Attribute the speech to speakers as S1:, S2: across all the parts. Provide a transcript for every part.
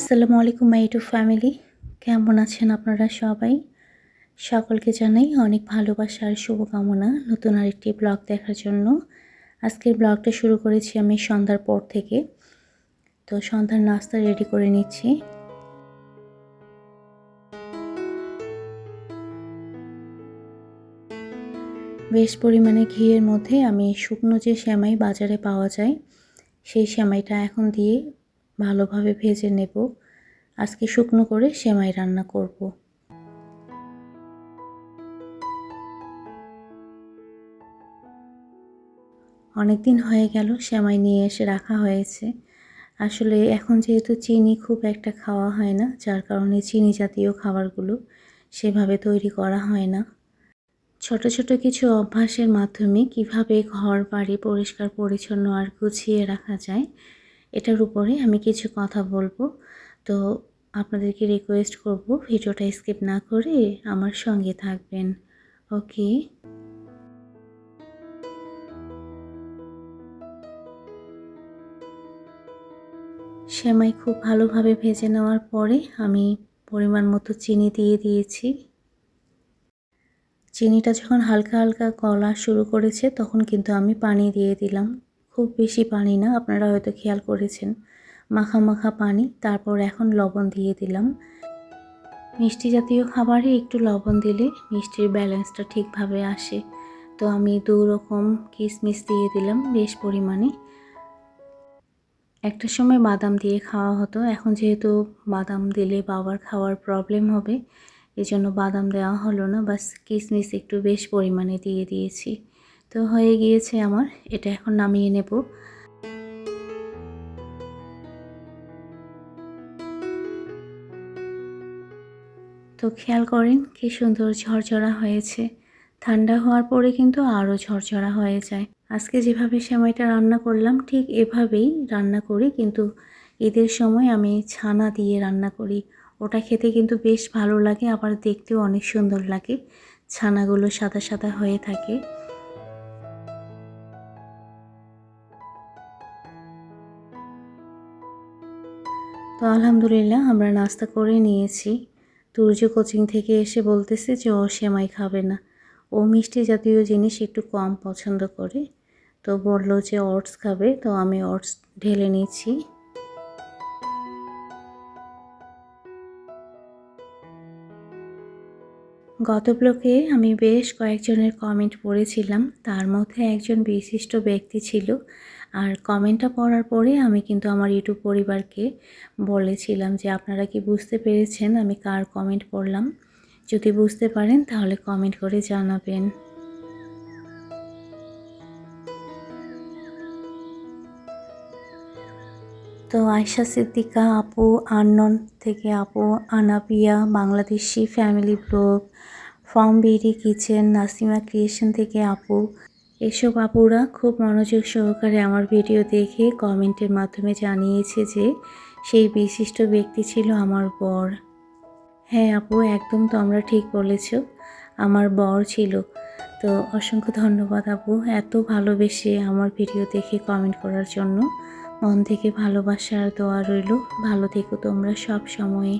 S1: আসসালামু আলাইকুম, মাই two family. কেমন আছেন আপনারা সবাই? সকলকে জানাই অনেক ভালোবাসা আর শুভকামনা নতুন আরেকটি ব্লগ দেখার জন্য। আজকের ব্লগটা শুরু করেছি আমি সন্ধ্যার পর থেকে। তো সন্ধ্যার নাস্তা রেডি করে নিচ্ছি। বেশ পরিমাণে ঘিয়ের মধ্যে আমি শুকনো যে সেমাই বাজারে পাওয়া যায়, সেই সেমাইটা এখন দিয়ে ভালোভাবে ভেজে নেব। আজকে শুকনো করে সেমাই রান্না করব। অনেক দিন হয়ে গেল, সেমাই নিয়ে এসে রাখা হয়েছে। আসলে এখন যেহেতু চিনি খুব একটা খাওয়া হয় না, যার কারণে চিনি জাতীয় খাবারগুলো সেভাবে তৈরি করা হয় না। ছোট ছোট কিছু অভ্যাসের মাধ্যমে কীভাবে ঘর বাড়ি পরিষ্কার পরিচ্ছন্ন আর গুছিয়ে রাখা যায় এটার উপরে আমি কিছু কথা বলব। তো আপনাদেরকে রিকোয়েস্ট করব ভিডিওটা স্কিপ না করে আমার সঙ্গে থাকবেন। ওকে সেমাই খুব ভালোভাবে ভেজে নেওয়ার পরে আমি পরিমাণ মতো চিনি দিয়ে দিয়েছি। চিনিটা যখন হালকা হালকা গলা শুরু করেছে তখন কিন্তু আমি পানি দিয়ে দিলাম। খুব বেশি পানি না, আপনারা হয়তো খেয়াল করেছেন। মাখা মাখা পানি, তারপর এখন লবণ দিয়ে দিলাম। মিষ্টি জাতীয় খাবারে একটু লবণ দিলে মিষ্টির ব্যালেন্সটা ঠিকভাবে আসে। তো আমি দু রকম কিশমিশ দিয়ে দিলাম বেশ পরিমাণে। একটা সময় বাদাম দিয়ে খাওয়া হতো, এখন যেহেতু বাদাম দিলে বাবার খাওয়ার প্রবলেম হবে এই জন্য বাদাম দেওয়া হলো না, বাস কিশমিশ একটু বেশ পরিমাণে দিয়ে দিয়েছি। তো হয়ে গিয়েছে আমার, এটা এখন নামিয়ে নেব। তো খেয়াল করেন কি সুন্দর ঝরঝরা হয়েছে। ঠান্ডা হওয়ার পরে কিন্তু আরও ঝরঝরা হয়ে যায়। আজকে যেভাবে সেমাইটা রান্না করলাম, ঠিক এভাবেই রান্না করি, কিন্তু ঈদের সময় আমি ছানা দিয়ে রান্না করি। ওটা খেতে কিন্তু বেশ ভালো লাগে, আবার দেখতেও অনেক সুন্দর লাগে। ছানাগুলো সাদা সাদা হয়ে থাকে। তো আলহামদুলিল্লাহ, আমরা নাস্তা করে নিয়েছি। তুর্য কোচিং থেকে এসে বলতেছে যে, ও সেমাই খাবে না। ও মিষ্টি জাতীয় জিনিস একটু কম পছন্দ করে। তো বলল যে অটস খাবে। তো আমি অটস ঢেলে নিচ্ছি গত ব্লকে আমি বেশ কয়েকজনের কমেন্ট পড়েছিলাম। তার মধ্যে একজন বিশিষ্ট ব্যক্তি ছিল। আর কমেন্টটা পড়ার পরে আমি কিন্তু আমার ইউটিউব পরিবারকে বলেছিলাম যে, আপনারা কি বুঝতে পেরেছেন আমি কার কমেন্ট পড়লাম? যদি বুঝতে পারেন, তাহলে কমেন্ট করে জানাবেন। তো আয়সা সিদ্দিকা আপু আনন থেকে আপু, আনাপিয়া, Bangladeshi family vlog from BD kitchen Nasima creation থেকে আপু এসব আপুরা খুব মনোযোগ সহকারে আমার ভিডিও দেখে কমেন্টের মাধ্যমে জানিয়েছে যে সেই বিশিষ্ট ব্যক্তি ছিল আমার বর। হ্যাঁ আপু, একদম তোমরা ঠিক বলেছ, আমার বর ছিল। তো অসংখ্য ধন্যবাদ আপু, এত ভালোবেসে আমার ভিডিও দেখে কমেন্ট করার জন্য। মন থেকে ভালোবাসা আর দোয়া রইল। ভালো থেকো তোমরা সব সময়ে।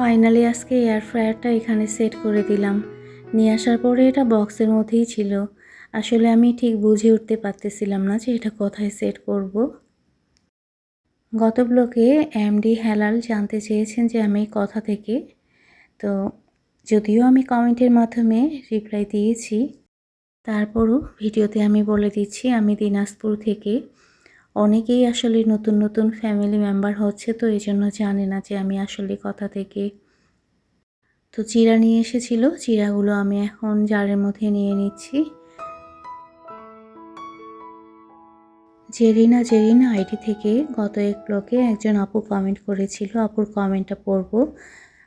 S1: ফাইনালি আজকে এয়ার ফ্রায়ারটা এখানে সেট করে দিলাম। নিয়ে আসার পরে এটা বক্সের মধ্যেই ছিল। আসলে আমি ঠিক বুঝে উঠতে পারতেছিলাম না যে এটা কোথায় সেট করব। গত ব্লকে এমডি হেলাল জানতে চেয়েছেন যে আমি কথা থেকে। তো যদিও আমি কমেন্টের মাধ্যমে রিপ্লাই দিয়েছি, তারপরও ভিডিওতে আমি বলে দিচ্ছি, আমি দিনাজপুর থেকে অনেকেই আসলে নতুন নতুন ফ্যামিলি মেম্বার হচ্ছে, তো এই জন্য জানে না যে আমি আসলে কথা থেকে তো চিরা নিয়ে এসেছিল। চিরাগুলো আমি এখন জারের মধ্যে নিয়ে নিচ্ছি। জেরিনা জেরিনা, আইডি থেকে গত এক ব্লকে একজন আপু কমেন্ট করেছিল। আপুর কমেন্টটা পড়ব।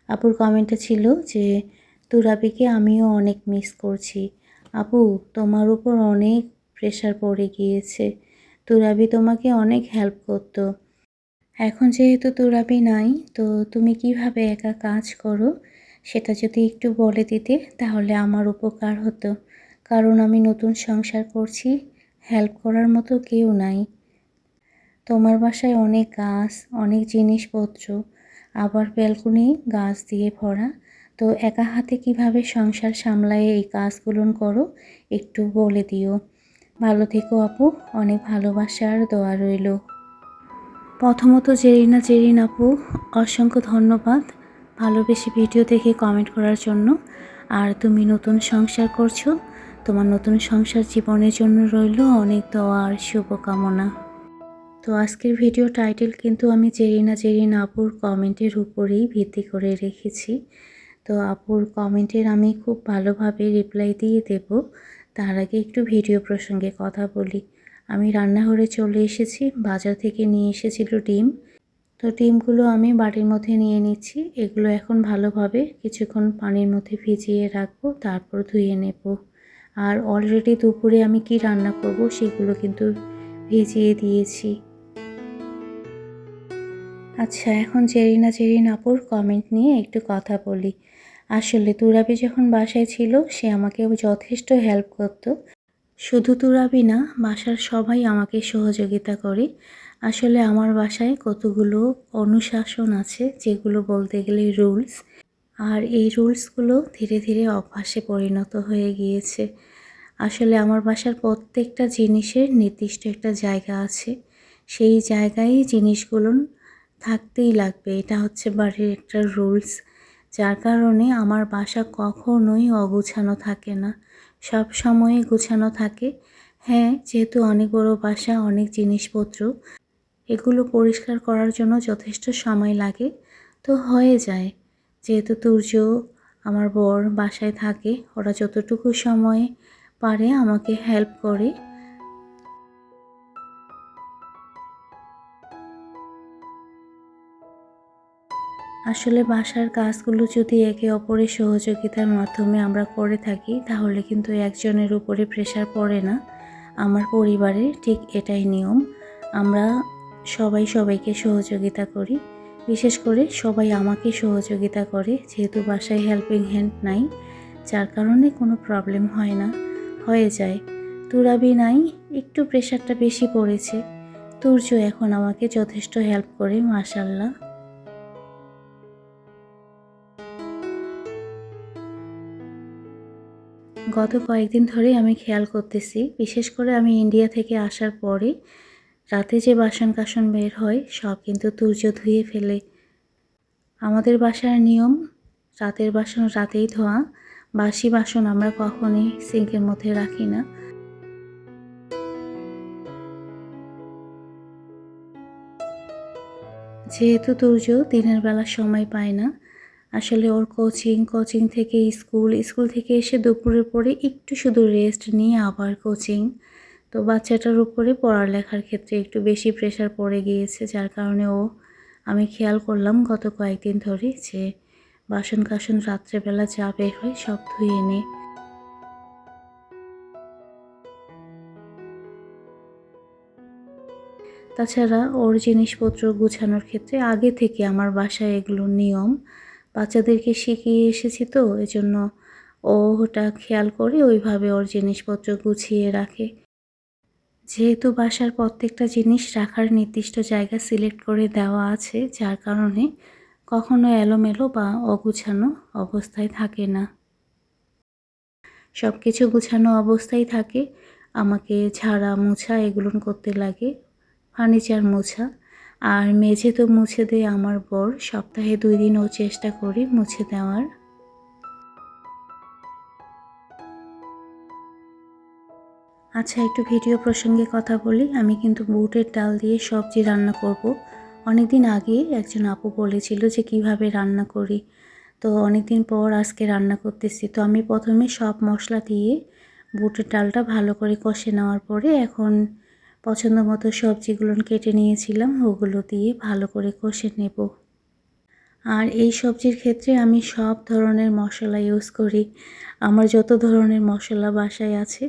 S1: আপুর কমেন্টটা ছিল যে তুরাবিকে আমিও অনেক মিস করছি। আপু, তোমার উপর অনেক প্রেশার পড়ে গিয়েছে। তুরাবি তোমাকে অনেক হেল্প করতো। এখন যেহেতু তুরাবি নাই, তো তুমি কীভাবে একা কাজ করো সেটা যদি একটু বলে দিতে, তাহলে আমার উপকার হতো। কারণ আমি নতুন সংসার করছি হেল্প করার মতো কেউ নাই। তোমার বাসায় অনেক গাছ, অনেক জিনিসপত্র, আবার ব্যালকনি গাছ দিয়ে ভরা। তো একা হাতে কীভাবে সংসার সামলায় এই কাজগুলো করো, একটু বলে দিও। ভালো থেকো আপু, অনেক ভালোবাসা আর দোয়া রইল। প্রথমত জেরিনা জেরিন আপু, অসংখ্য ধন্যবাদ ভালোবেসে ভিডিও দেখে কমেন্ট করার জন্য। আর তুমি নতুন সংসার করছ, তোমার নতুন সংসার জীবনের জন্য রইল অনেক দোয়া আর শুভকামনা। তো আজকের ভিডিও টাইটেল কিন্তু আমি জেরিনা জেরিন আপুর কমেন্টের উপরেই ভিত্তি করে রেখেছি। তো আপুর কমেন্টের আমি খুব ভালোভাবে রিপ্লাই দিয়ে দেব। তার আগে একটু ভিডিও প্রসঙ্গে কথা বলি। আমি রান্নাঘরে চলে এসেছি, বাজার থেকে নিয়ে এসেছিল ডিম। তো ডিমগুলো আমি বাটির মধ্যে নিয়ে নিচ্ছি, এগুলো এখন ভালোভাবে কিছুক্ষণ পানির মধ্যে ভিজিয়ে রাখব, তারপর ধুয়ে নেব। আর অলরেডি দুপুরে আমি কি রান্না করব সেগুলো কিন্তু ভিজিয়ে দিয়েছি। আচ্ছা এখন জেরিনা জেরিন আপুর কমেন্ট নিয়ে একটু কথা বলি। আসলে তুরাবি যখন বাসায় ছিল, সে আমাকে যথেষ্ট হেল্প করতো। শুধু তুরাবি না, বাসার সবাই আমাকে সহযোগিতা করে। আসলে আমার বাসায় কতগুলো অনুশাসন আছে, যেগুলো বলতে গেলে রুলস আর এই রুলসগুলো ধীরে ধীরে অভ্যাসে পরিণত হয়ে গিয়েছে। আসলে আমার বাসার প্রত্যেকটা জিনিসের নির্দিষ্ট একটা জায়গা আছে। সেই জায়গায় জিনিসগুলো থাকতেই লাগবে। এটা হচ্ছে বাড়ির একটা রুলস যার কারণে আমার বাসা কখনোই অগুছানো থাকে না। সব সময় গুছানো থাকে। হ্যাঁ যেহেতু অনেক বড় বাসা, অনেক জিনিসপত্র, এগুলো পরিষ্কার করার জন্য যথেষ্ট সময় লাগে। তো হয়ে যায়। যেহেতু তুর্য আমার বর বাসায় থাকে, ওরা যতটুকু সময় পারে আমাকে হেল্প করে। আসলে বাসার কাজগুলো যদি একে অপরের সহযোগিতার মাধ্যমে আমরা করে থাকি, তাহলে কিন্তু একজনের উপরে প্রেশার পড়ে না। আমার পরিবারে ঠিক এটাই নিয়ম। আমরা সবাই সবাইকে সহযোগিতা করি। বিশেষ করে সবাই আমাকে সহযোগিতা করে, যেহেতু বাসায় হেল্পিং হ্যান্ড নাই, যার কারণে কোনো প্রবলেম হয় না, হয়ে যায়। তুরাবি নাই, একটু প্রেশারটা বেশি পড়েছে। তুর্য এখন আমাকে যথেষ্ট হেল্প করে, মাশাল্লাহ। গত কয়েকদিন ধরে আমি খেয়াল করতেছি, বিশেষ করে আমি ইন্ডিয়া থেকে আসার পরে রাতে যে বাসন কাসন বের হয়, সব কিন্তু তুর্য ধুয়ে ফেলে। আমাদের বাসার নিয়ম, রাতের বাসন রাতেই ধোয়া, বাসি বাসন আমরা কখনই সিঙ্কের মধ্যে রাখি না। যেহেতু তুর্য দিনের বেলা সময় পায় না আসলে ওর কোচিং কোচিং থেকে স্কুল স্কুল থেকে এসে দুপুরের পরে একটু শুধু রেস্ট নিয়ে আবার কোচিং তো বাচ্চাটার উপরে পড়ালেখার ক্ষেত্রে একটু বেশি প্রেশার পড়ে গিয়েছে, যার কারণে ও, আমি খেয়াল করলাম গত কয়েকদিন ধরে যে বাসন কাসন রাত্রেবেলা যা বের হয় সব ধুয়ে নে। তাছাড়া ওর জিনিসপত্র গুছানোর ক্ষেত্রে আগে থেকে আমার বাসায় এগুলো নিয়ম। বাচ্চাদেরকে শিখিয়ে এসেছি তো, এজন্য ও ওটা খেয়াল করে ওইভাবে ওর জিনিসপত্র গুছিয়ে রাখে। যেহেতু বাসার প্রত্যেকটা জিনিস রাখার নির্দিষ্ট জায়গা সিলেক্ট করে দেওয়া আছে, যার কারণে কখনো এলোমেলো বা অগুছানো অবস্থায় থাকে না। সব কিছু গুছানো অবস্থায় থাকে, আমাকে ঝাড়া, মোছা এগুলো করতে লাগে, ফার্নিচার, মোছা আর মেঝে তো মুছে দেয় আমার বর। সপ্তাহে দুই দিন ও চেষ্টা করি মুছে দেওয়ার। আচ্ছা একটু ভিডিও প্রসঙ্গে কথা বলি। আমি কিন্তু বুটের ডাল দিয়ে সবজি রান্না করব। অনেক দিন আগে একজন আপু বলেছিল যে কীভাবে রান্না করি। তো অনেক দিন পর আজকে রান্না করতেছি। তো আমি প্রথমে সব মশলা দিয়ে বুটের ডালটা ভালো করে কষে নেওয়ার পরে এখন পছন্দ মতো সবজিগুলো কেটে নিয়েছিলাম, ওগুলো দিয়ে ভালো করে কষে নেব। আর এই সবজির ক্ষেত্রে আমি সব ধরনের মশলা ইউজ করি। আমার যত ধরনের মশলা বাসায় আছে,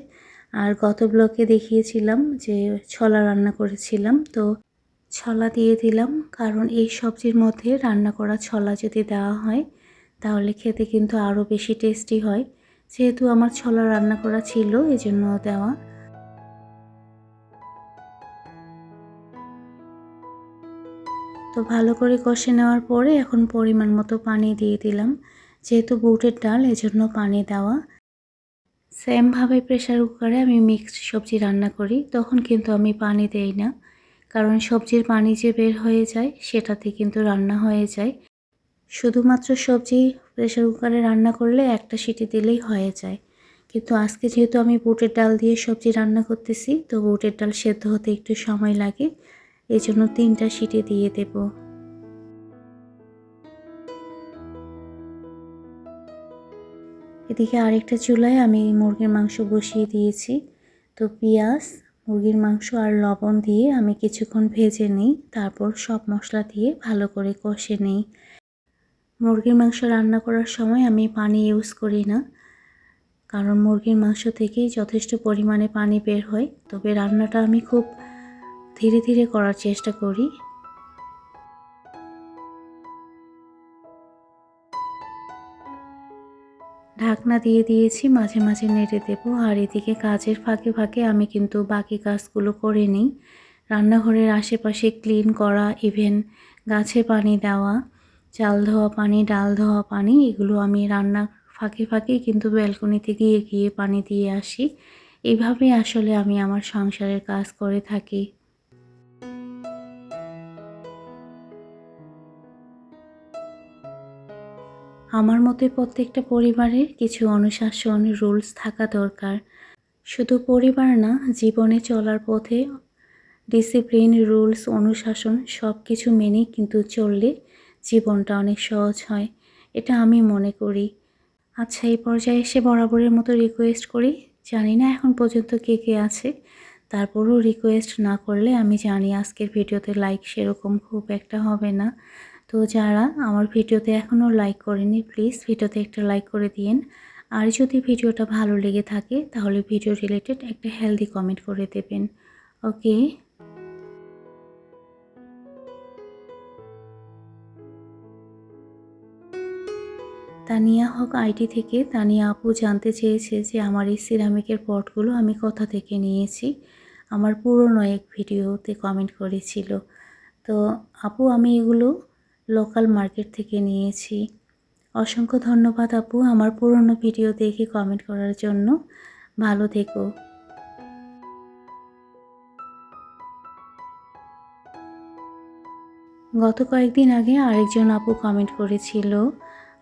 S1: আর গত ব্লকে দেখিয়েছিলাম যে ছলা রান্না করেছিলাম, তো ছলা দিয়ে দিলাম। কারণ এই সবজির মধ্যে রান্না করা ছলা যদি দেওয়া হয়, তাহলে খেতে কিন্তু আরও বেশি টেস্টি হয়। যেহেতু আমার ছলা রান্না করা ছিল, এজন্য দেওয়া। তো ভালো করে কষে নেওয়ার পরে এখন পরিমাণ মতো পানি দিয়ে দিলাম। যেহেতু বুটের ডাল, এজন্য পানি দেওয়া। সেমভাবে প্রেশার কুকারে আমি মিক্সড সবজি রান্না করি। তখন কিন্তু আমি পানি দেই না। কারণ সবজির পানি যে বের হয়ে যায়, সেটাতে কিন্তু রান্না হয়ে যায়। শুধুমাত্র সবজি প্রেশার কুকারে রান্না করলে একটা সিটি দিলেই হয়ে যায়। কিন্তু আজকে যেহেতু আমি বুটের ডাল দিয়ে সবজি রান্না করতেছি, তো বুটের ডাল সেদ্ধ হতে একটু সময় লাগে। এই জন্য তিনটা সিটি দিয়ে দেব। এদিকে আরেকটা চুলায় আমি মুরগির মাংস বসিয়ে দিয়েছি। তো পেঁয়াজ, মুরগির মাংস আর লবণ দিয়ে আমি কিছুক্ষণ ভেজে নিই, তারপর সব মশলা দিয়ে ভালো করে কষে নিই। মুরগির মাংস রান্না করার সময় আমি পানি ইউজ করি না, কারণ মুরগির মাংস থেকেই যথেষ্ট পরিমাণে পানি বের হয়। তবে রান্নাটা আমি খুব ধীরে ধীরে করার চেষ্টা করি। ঢাকনা দিয়ে দিয়েছি, মাঝে মাঝে নেড়ে দেবো। আর এদিকে কাজের ফাঁকে ফাঁকে আমি কিন্তু বাকি কাজগুলো করে নিই। রান্নাঘরের আশেপাশে ক্লিন করা, ইভেন গাছে পানি দেওয়া, চাল ধোয়া পানি, ডাল ধোয়া পানি, এগুলো আমি রান্না ফাঁকে ফাঁকে কিন্তু ব্যালকনিতে গিয়ে গিয়ে পানি দিয়ে আসি। এভাবেই আসলে আমি আমার সংসারের কাজ করে থাকি। আমার মতে প্রত্যেকটা পরিবারের কিছু অনুশাসন, রুলস থাকা দরকার। শুধু পরিবার না, জীবনে চলার পথে ডিসিপ্লিন, রুলস, অনুশাসন সব কিছু মেনে কিন্তু চললে জীবনটা অনেক সহজ হয়। এটা আমি মনে করি। আচ্ছা এই পর্যায়ে এসে বরাবরের মতো রিকোয়েস্ট করি। জানি না এখন পর্যন্ত কে কে আছে। তারপরও রিকোয়েস্ট না করলে আমি জানি আজকের ভিডিওতে লাইক সেরকম খুব একটা হবে না। তো যারা আমার ভিডিওতে এখনও লাইক করেনি প্লিজ ভিডিওতে একটা লাইক করে দিন আর যদি ভিডিওটা ভালো লেগে থাকে, তাহলে ভিডিও রিলেটেড একটা হেলদি কমেন্ট করে দেবেন। ওকে তানিয়া হক আইটি থেকে, তানিয়া আপু জানতে চেয়েছে যে আমার এই সিরামিকের পটগুলো আমি কোথা থেকে নিয়েছি। আমার পুরনো এক ভিডিওতে কমেন্ট করেছিল। তো আপু, আমি এগুলো লোকাল মার্কেট থেকে নিয়েছি। অসংখ্য ধন্যবাদ আপু আমার পুরনো ভিডিও দেখে কমেন্ট করার জন্য। ভালো থেকো। গত কয়েকদিন আগে আরেকজন আপু কমেন্ট করেছিল।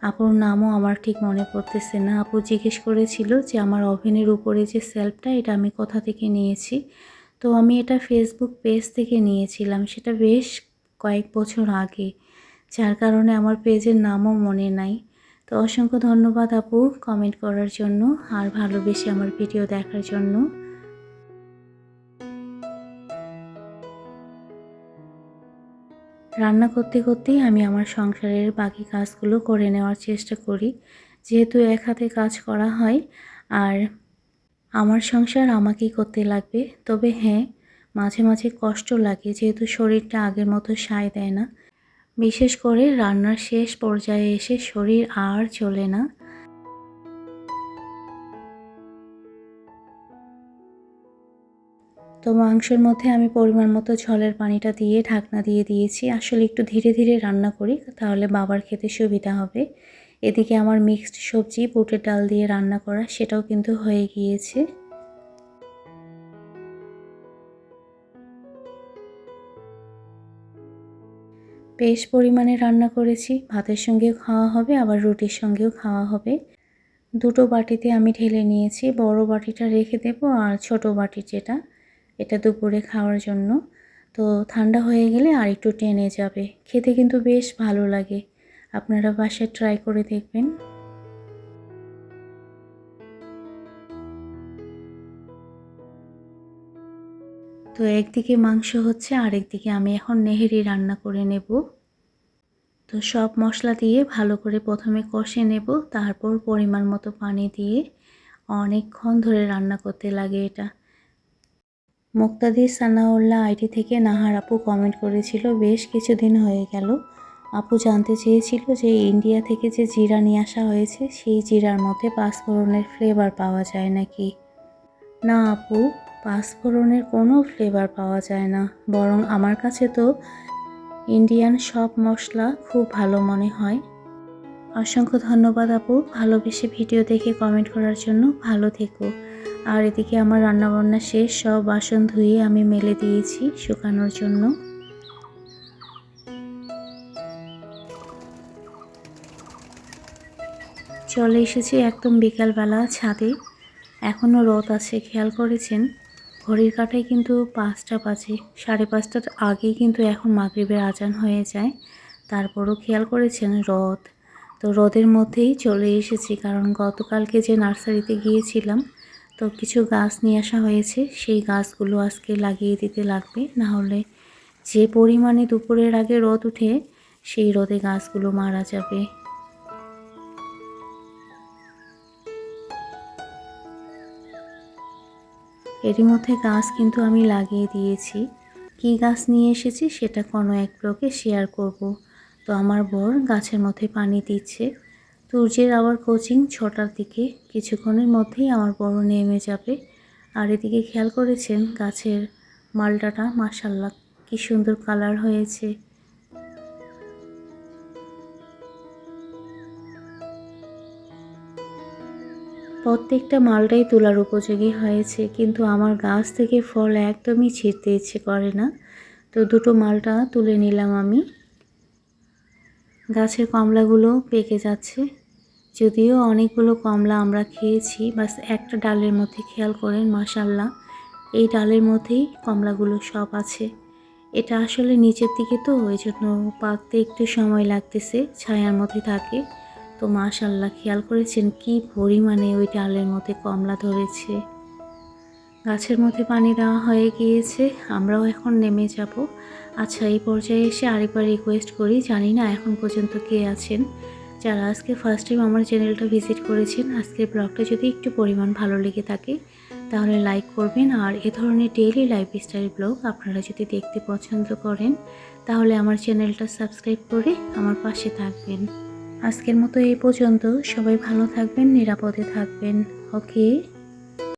S1: আপুর নামও আমার ঠিক মনে পড়তেছে না। আপু জিজ্ঞেস করেছিল যে আমার ওভেনের উপরে যে সেলফটা এটা আমি কোথা থেকে নিয়েছি? তো আমি এটা ফেসবুক পেজ থেকে নিয়েছিলাম। সেটা বেশ কয়েক বছর আগে। যার কারণে আমার পেজের নামও মনে নাই। তো অসংখ্য ধন্যবাদ আপু কমেন্ট করার জন্য আর ভালোবেসে আমার ভিডিও দেখার জন্য। রান্না করতে করতেই আমি আমার সংসারের বাকি কাজগুলো করে নেওয়ার চেষ্টা করি। যেহেতু এক হাতে কাজ করা হয় আর আমার সংসার আমাকেই করতে লাগবে, তবে হ্যাঁ মাঝে মাঝে কষ্ট লাগে যেহেতু শরীরটা আগের মতো সায় দেয় না। বিশেষ করে রান্নার শেষ পর্যায়ে এসে শরীর আর চলে না। তো মাংসের মধ্যে আমি পরিমাণ মতো ঝলের পানিটা দিয়ে ঢাকনা দিয়ে দিয়েছি। আসলে একটু ধীরে ধীরে রান্না করি, তাহলে বাবার খেতে সুবিধা হবে। এদিকে আমার মিক্সড সবজি, বুটের ডাল দিয়ে রান্না করা, সেটাও কিন্তু হয়ে গিয়েছে। বেশ পরিমাণে রান্না করেছি। ভাতের সঙ্গেও খাওয়া হবে, আবার রুটির সঙ্গেও খাওয়া হবে। দুটো বাটিতে আমি ঢেলে নিয়েছি। বড় বাটিটা রেখে দেব আর ছোট বাটি যেটা, এটা দুপুরে খাওয়ার জন্য। তো ঠান্ডা হয়ে গেলে আর একটু টেনে যাবে। খেতে কিন্তু বেশ ভালো লাগে। আপনারা বাসায় ট্রাই করে দেখবেন। তো একদিকে মাংস হচ্ছে, আরেকদিকে আমি এখন নেহেরি রান্না করে নেব। তো সব মশলা দিয়ে ভালো করে প্রথমে কষে নেব, তারপর পরিমাণ মতো পানি দিয়ে অনেকক্ষণ ধরে রান্না করতে লাগে এটা। মুক্তাদির সানাউল্লাহ আইটি থেকে নাহার আপু কমেন্ট করেছিল, বেশ কিছুদিন হয়ে গেল। আপু জানতে চেয়েছিল যে ইন্ডিয়া থেকে যে জিরা নিয়ে আসা হয়েছে, সেই জিরার মধ্যে পাঁচফোড়নের ফ্লেভার পাওয়া যায় নাকি? না আপু পাঁচফোড়নের কোনো ফ্লেভার পাওয়া যায় না। বরং আমার কাছে তো ইন্ডিয়ান সব মশলা খুব ভালো মনে হয়। অসংখ্য ধন্যবাদ আপু। ভালোবেসে ভিডিও দেখে কমেন্ট করার জন্য ভালো থেকো। আর এদিকে আমার রান্নাবান্না শেষ, সব বাসন ধুয়ে আমি মেলে দিয়েছি শুকানোর জন্য। চলে এসেছি একদম বিকালবেলা ছাদে। এখনও রোদ আছে, খেয়াল করেছেন? ঘড়ির কাঁটায় কিন্তু পাঁচটা বাজে। সাড়ে পাঁচটার আগেই কিন্তু এখন মাগরিবের আজান হয়ে যায়। তারপরও খেয়াল করেছেন রোদ। তো রোদের মধ্যেই চলে এসেছি, কারণ গতকালকে যে নার্সারিতে গিয়েছিলাম, তো কিছু গাছ নিয়ে আসা হয়েছে। সেই গাছগুলো আজকে লাগিয়ে দিতে লাগবে। না হলে যে পরিমাণে দুপুরের আগে রোদ উঠে, সেই রোদে গাছগুলো মারা যাবে। এরই মধ্যে গাছ কিন্তু আমি লাগিয়ে দিয়েছি। কি গাছ নিয়ে এসেছি সেটা কোনো এক ব্লকে শেয়ার করব। তো আমার বর গাছের মধ্যে পানি দিচ্ছে। সূর্যের আবার কোচিং ছটার দিকে। কিছুক্ষণের মধ্যেই আমার বড় নেমে যাবে। আর এদিকে খেয়াল করেছেন গাছের মালটাটা? মাসাল্লাহ কি সুন্দর কালার হয়েছে। প্রত্যেকটা মালটাই তোলার উপযোগী হয়েছে, কিন্তু আমার গাছ থেকে ফল একদমই ছিঁড়তে ইচ্ছে করে না। তো দুটো মালটা তুলে নিলাম আমি। গাছের কমলাগুলো পেকে যাচ্ছে। যদিও অনেকগুলো কমলা আমরা খেয়েছি, বাস একটা ডালের মধ্যে খেয়াল করেন মাসাল্লাহ এই ডালের মধ্যেই কমলাগুলো সব আছে। এটা আসলে নিচের দিকে তো ওই জন্য পাকতে একটু সময় লাগতেছে, ছায়ার মধ্যে থাকে। তো মাশাল্লাহ, খেয়াল করেছেন কি পরিমাণে ওই ডালের মধ্যে কমলা ধরেছে। গাছের মধ্যে পানি দেওয়া হয়ে গিয়েছে, আমরাও এখন নেমে যাব। আচ্ছা এই পর্যায়ে এসে আরেকবার রিকোয়েস্ট করি, জানি না এখন পর্যন্ত কে আছেন। যারা আজকে ফার্স্ট টাইম আমার চ্যানেলটা ভিজিট করেছেন, আজকের ব্লগটা যদি একটু পরিমাণ ভালো লেগে থাকে, তাহলে লাইক করবেন। আর এ ধরনের ডেইলি লাইফস্টাইল ব্লগ আপনারা যদি দেখতে পছন্দ করেন, তাহলে আমার চ্যানেলটা সাবস্ক্রাইব করে আমার পাশে থাকবেন। আজকের মতো এই পর্যন্ত। সবাই ভালো থাকবেন নিরাপদে থাকবেন। ওকে?